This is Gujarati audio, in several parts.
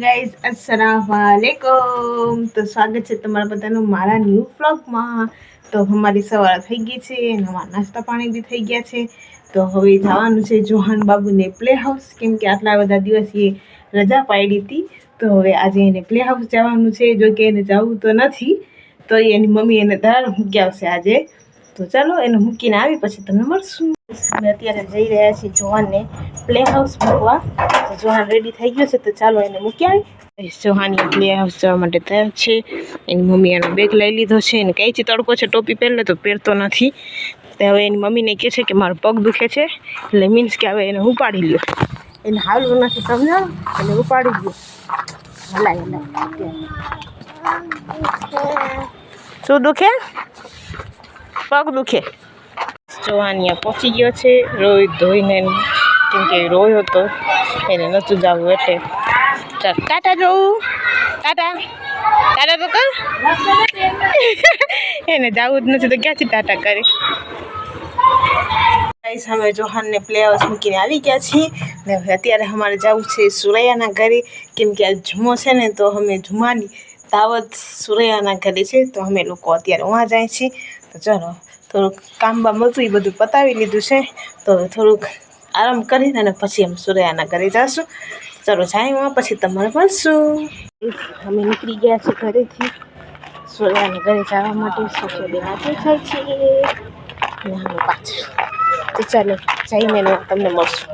ગાઈઝ અસલામવાલેકુમ તો સ્વાગત છે તમારા બધાનું મારા ન્યૂ વ્લોગમાં તો અમારી સવાર થઈ ગઈ છે અમારા નાસ્તા પાણી બી થઈ ગયા છે. તો હવે જવાનું છે જોહાન બાબુને પ્લે હાઉસ કેમ કે આટલા બધા દિવસ એ રજા પાડી હતી. તો હવે આજે એને પ્લે હાઉસ જવાનું છે. જો કે એને જવું તો નથી, તો એની મમ્મી એને ધાર મૂકી આવશે આજે. તો ચાલો એને મૂકીને આવી, પછી તમને મળશું. અમે અત્યારે જઈ રહ્યા છીએ જોહાનને પ્લે હાઉસ મૂકવા જોહાન રેડી થઈ ગયો છે, તો ચાલો એને મૂકી આવી જોહાન પ્લે હાઉસ જવા માટે તૈયાર છે. એની મમ્મી એનો બેગ લઈ લીધો છે. એને કહે છે, તડકો છે, ટોપી પહેરલે તો પહેરતો નથી. તો હવે એની મમ્મીને કહે છે કે, મારો પગ દુખે છે. એટલે મીન્સ કે હવે એને ઉપાડી લ્યો. એને હાલવું નથી સમજાવ એને ઉપાડી લ્યો. હલાય હલાય. શું દુખે? પગ દુખે. જોવાનિયા પહોંચી ગયો છે. રોહિત ધોઈને કેમ કે રોયો હતો એને નહોતું જવું એટલે. ચાલ, ટાટા જોઉં ટાટા. ટાટા તો કર. એને જવું જ નથી તો ક્યાંથી ટાટા કરે? ગાઈસ અમે જોહાનને પ્લે હાઉસ મૂકીને આવી ગયા છીએ. ને અત્યારે અમારે જવું છે સુરૈયાના ઘરે. કેમ કે આ જુમો છે ને, તો અમે જુમાની દાવત સુરૈયાના ઘરે છે. તો અમે લોકો અત્યારે વहाँ જાય છીએ. તો ચાલો થોડુંક કામ બામ હતું એ બધું પતાવી લીધું છે. તો થોડુંક આરામ કરીને અને પછી અમે સૂર્યાના ઘરે જઈશું ચાલો જાય વहाँ પછી તમારે મળશું. અમે નીકળી ગયા છીએ ઘરેથી. સૂર્યાના ઘરે જવા માટે સોફિયા બેન આપે થાય છે. અને અમે પાછળ તો ચાલો જઈને તમને મળશું.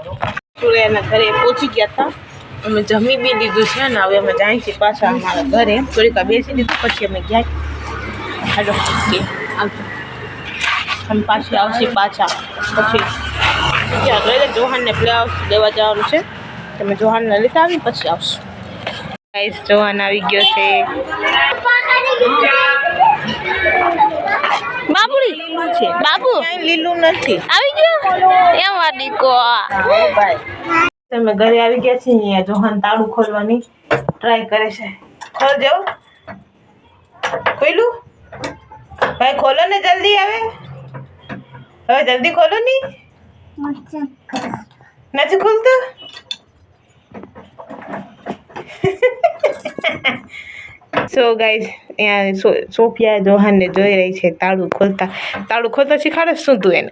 સૂર્યાના ઘરે પહોંચી ગયા હતા. અમે જમી બી લીધું છે ને હવે અમે જાય છીએ પાછા અમારા ઘરે. થોડીક બેસી લીધું પછી અમે ગયા. હાલો આવજો. અમે પાછી આવશે પાછા. પછી ત્યાં જોહાનને પ્લે હાઉસ લેવા જવાનું છે. તમે જોહાનને લેતા આવી પછી આવશું. ગાઈસ જોહાન આવી ગયો છે. બાબુડી છે બાબુ લીલું નથી આવી ગયો? એમ વાડીકો તમે ઘરે આવી ગયા છે અહીંયા જોહાન તાળું ખોલવાની ટ્રાય કરે છે. ખોલ જાઓ ખોલ્યું ભાઈ, ખોલો જલ્દી હવે. હવે જલ્દી ખોલો ની? નથી ખુલતું? સો ગાઈઝ અહીંયા સોફિયા જોહાનને જોઈ રહી છે તાળું ખોલતા. તાળું ખોલતા શીખાડે શું તું એને?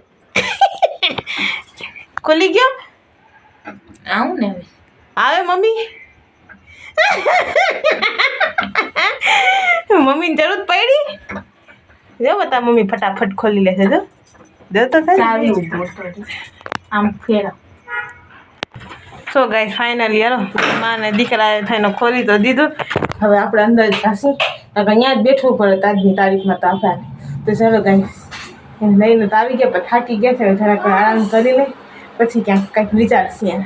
ખોલી ગયો? આવું ને હવે. આવે મમ્મી? મમ્મીની જરૂર પડી? જો બતા મમ્મી ફટાફટ ખોલી લેશે જો. આમ ફેરા. સો ગાય ફાઇનલી યાર માને દીકરાએ થઈને ખોલી તો દીધું. હવે આપણે અંદર જશું અહીંયા જ બેઠવું પડે તાજની તારીખમાં તો આપણે. તો ચાલો ગાઈ એને લઈને તો આવી ગયા પણ થાકી ગયા છે જરાક આરામ કરી લે પછી ક્યાંક કંઈક વિચારશે એને.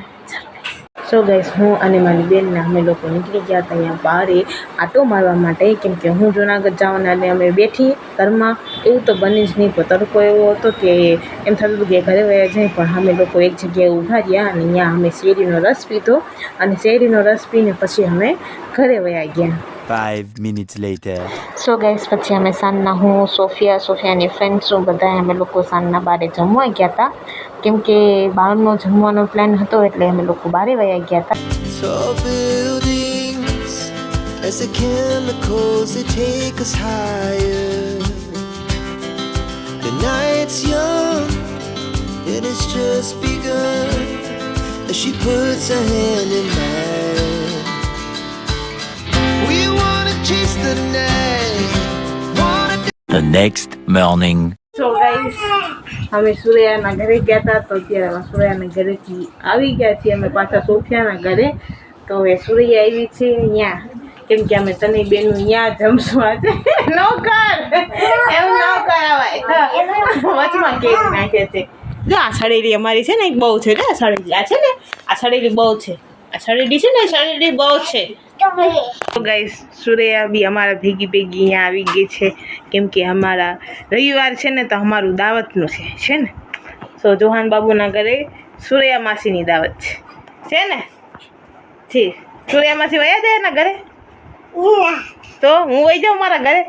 સો ગાઈસ હું અને મારી બેનને અમે લોકો નીકળી ગયા હતા અહીંયા બહારે આટો મારવા માટે. કેમ કે હું જુનાગઢ જવાના અને અમે બેઠી ઘરમાં. એવું તો બની જ નહીં તડકો એવો હતો કે એમ થતું હતું કે ઘરે વયા જાય. પણ અમે લોકો એક જગ્યાએ ઊભા રહ્યા અને અહીંયા અમે શેરડીનો રસ પીધો અને શેરડીનો રસ પીને પછી અમે ઘરે વયા ગયા. Five minutes later. So guys પછી અમે સાંજના હું સોફિયા સોફિયાની ફ્રેન્ડ્સો બધા અમે લોકો સાંજના બારે જમવા ગયા હતા. કેમ બાળનો જમવાનો પ્લાન હતો એટલે અમે લોકો બારે વયા ગયા હતા as the chemicals they take us higher. The night's young and it's just begun as she puts her hand in mine. We wanna chase the night, wanna The next morning. So guys અમે સૂર્યાના ઘરે ગયા હતા તો અત્યારે અમે સૂર્યાના ઘરેથી આવી ગયા છીએ. અમે પાછા સોફિયાના ઘરે. તો હવે સૂર્યા આવી છે અહીંયા કેમ કે અમે તને બેનું અહીંયા જમશું આજે. નો કર. એવું ન કરાવાય. વચમાં કેક નાખે છે. જો આ સળેલી અમારી છે ને, એક બહુ છે. કે આ સળેલી આ છે ને? આ સળેલી બહુ છે. આ સળેલી છે ને સળેલી બહુ છે. તો ગાઈસ સુરૈયા બી અમારા ભેગી ભેગી અહીંયા આવી ગઈ છે. કેમ કે અમારા રવિવાર છે ને તો અમારું દાવતનું છે છે ને? સો જોહાન બાબુના ઘરે સુરૈયા માસીની દાવત છે. છે ને? ઠીક સુરૈયા માસી વયા જાય એના ઘરે? તો હું વહી જાઉં મારા ઘરે?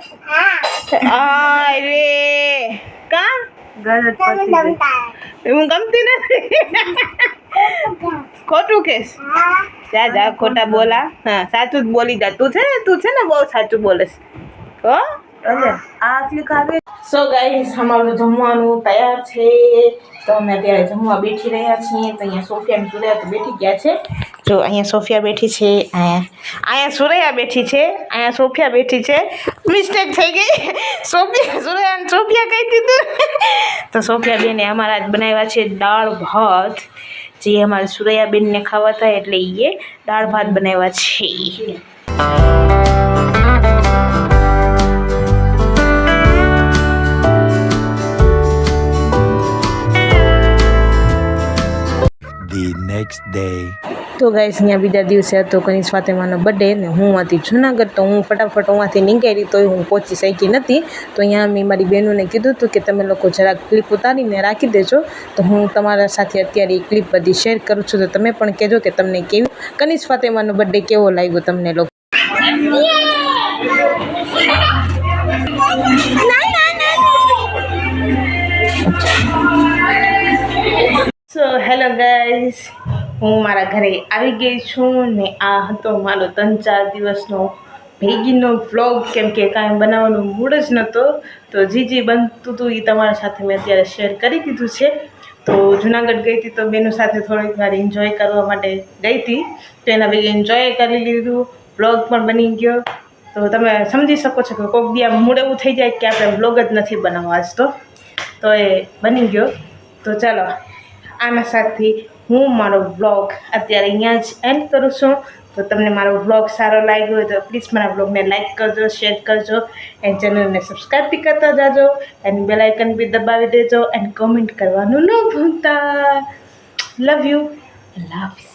અરે! કા? હું ગમતી નથી. ખોટું કેસ જા ખોટા બોલા. હા, સાચું જ બોલી જા. તું છે ને, તું છે ને બહુ સાચું બોલેસ હો? સો ગાઈસ અમારું જમવાનું તૈયાર છે. તો અમે અત્યારે જમવા બેઠી રહ્યા છીએ. તો અહીંયા સોફિયા ને સુરૈયા તો બેઠી ગયા છે. જો, અહીંયા સોફિયા બેઠી છે. અહીંયા સુરૈયા બેઠી છે. અહીંયા સોફિયા બેઠી છે. મિસ્ટેક થઈ ગઈ. સોફિયા, સુરૈયા સોફિયા કહી દીધું. તો સોફિયા બેને અમારા જ બનાવ્યા છે દાળ ભાત. જે અમારે સુરૈયાબેનને ખાવાતા ખાવા હતા એટલે એ દાળ ભાત બનાવ્યા છે The next day. તો ગાઈસ અહીંયા બીજા દિવસે હતો કનીશ માનો બર્થડે ને હું હતી જુનાગઢ, તો હું ફટાફટ અહીંયાથી નીકળી તોય હું પહોંચી શકી નથી. તો અહીંયા મેં મારી બહેનોને કીધું હતું કે તમે લોકો જરાક ક્લિપ ઉતારીને રાખી દેજો. તો હું તમારા સાથે અત્યારે એ ક્લિપ બધી શેર કરું છું. તો તમે પણ કહેજો કે તમને કેવું કનીશ ફાતેમાનો બર્થડે કેવો લાગ્યો તમને લોકો? સો હેલો ગાઈઝ હું મારા ઘરે આવી ગઈ છું ને આ હતો મારો ત્રણ ચાર દિવસનો ભેગીનો વ્લોગ કેમ કે કાંઈ બનાવવાનું મૂડ જ નહોતો. તો જે જે બનતું હતું એ તમારા સાથે મેં અત્યારે શેર કરી દીધું છે. તો જુનાગઢ ગઈ હતી તો બેનો સાથે થોડીક વાર એન્જોય કરવા માટે ગઈ હતી. તો એના ભેગી એન્જોય કરી લીધું. વ્લોગ પણ બની ગયો. તો તમે સમજી શકો છો કે કોઈક દી મૂડ એવું થઈ જાય કે આપણે વ્લોગ જ નથી બનાવવા આજ તો. તો એ બની ગયો. તો ચાલો, આના સાથે હું મારો વ્લોગ અત્યારે અહીંયા જ એન્ડ કરું છું. તો તમને મારો વ્લોગ સારો લાગ્યો હોય તો પ્લીઝ મારા વ્લોગને લાઇક કરજો શેર કરજો એન્ડ ચેનલને સબસ્ક્રાઈબ બી કરતા જાજો એન્ડ બેલાઇકન બી દબાવી દેજો એન્ડ કોમેન્ટ કરવાનું ન ભૂલતા. Love you love